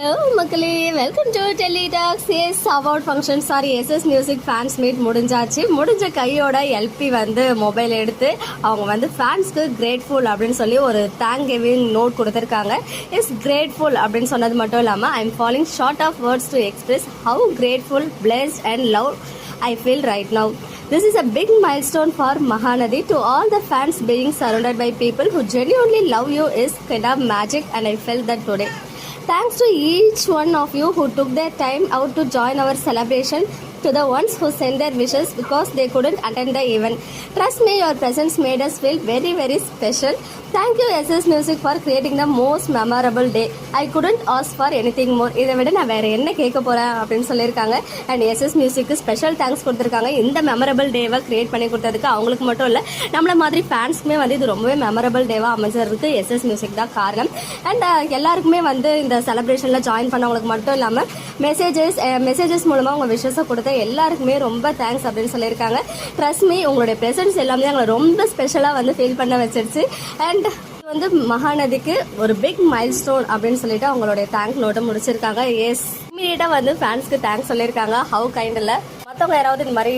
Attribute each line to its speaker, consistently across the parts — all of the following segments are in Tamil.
Speaker 1: ஹலோ மக்களே welcome to Delhi talks S award function sorry SS music fans meet முடிஞ்சாச்சு முடிஞ்ச கையோட எல்பி வந்து மொபைல் எடுத்து அவங்க வந்து ஃபேன்ஸ்க்கு கிரேட்ஃபுல் அப்படின்னு சொல்லி ஒரு தேங்க் கிவிங் நோட் கொடுத்துருக்காங்க இஸ் கிரேட்ஃபுல் அப்படின்னு சொன்னது மட்டும் இல்லாமல் I am following short of words to express how grateful blessed and love I feel right now. This is a big milestone for Mahanadi. To all the fans being surrounded by people who genuinely love you is kind of magic and I felt that today. Thanks to each one of you who took their time out to join our celebration. To the ones who sent their wishes because they couldn't attend the event. Trust me, your presence made us feel very, very special. Thank you SS music for creating the most memorable day I couldn't ask for anything more இதை விட நான் வேற என்ன கேட்க போறேன் அப்படின்னு சொல்லியிருக்காங்க. அண்ட் எஸ்எஸ் மியூசிக்கு ஸ்பெஷல் தேங்க்ஸ் கொடுத்துருக்காங்க. இந்த மெமரபிள் டேவை கிரியேட் பண்ணி கொடுத்ததுக்கு அவங்களுக்கு மட்டும் இல்லை நம்மள மாதிரி ஃபேன்ஸ்க்குமே வந்து இது ரொம்பவே மெமரபிள் டேவாக அமைஞ்சதுக்கு எஸ்எஸ் மியூசிக் தான் காரணம். அண்ட் uh, எல்லாருக்குமே வந்து இந்த செலிப்ரேஷனில் ஜாயின் பண்ணவங்களுக்கு மட்டும் இல்லாமல் மெசேஜஸ் மெசேஜஸ் மூலமாக உங்கள் விஷஸை கொடுத்த எல்லாருக்குமே ரொம்ப தேங்க்ஸ் அப்படின்னு சொல்லியிருக்காங்க. ட்ரஸ்ட் மீ உங்களுடைய ப்ரெசன்ஸ் எல்லாமே எங்களை ரொம்ப ஸ்பெஷலாக வந்து ஃபீல் பண்ண வச்சிருச்சு. அண்ட் வந்து மகாநதிக்கு ஒரு பிக் மைல் ஸ்டோன் அப்படின்னு சொல்லிட்டு அவங்களுடைய தேங்க் நோட்டை முடிச்சிருக்காங்க. எஸ் இமீடியட்டாக வந்து ஃபேன்ஸ்க்கு தேங்க்ஸ் சொல்லியிருக்காங்க. ஹவு கைண்ட் மற்றவங்க யாராவது இந்த மாதிரி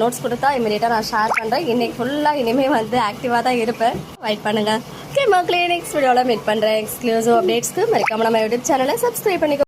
Speaker 1: நோட்ஸ் கொடுத்தா இமீடியட்டாக நான் ஷேர் பண்ணுறேன் இன்னைக்கு ஃபுல்லாக இனிமேல் வந்து ஆக்டிவாக தான் இருப்பேன். வெயிட் பண்ணுங்க. ஓகே மக்களே நெக்ஸ்ட் வீடியோவில் மீட் பண்ணுறேன் எக்ஸ்க்ளூசிவ் அப்டேட்ஸ்க்கு மறக்காம நம்ம யூடியூப் சேனலை சப்ஸ்கிரைப் பண்ணிக்கோ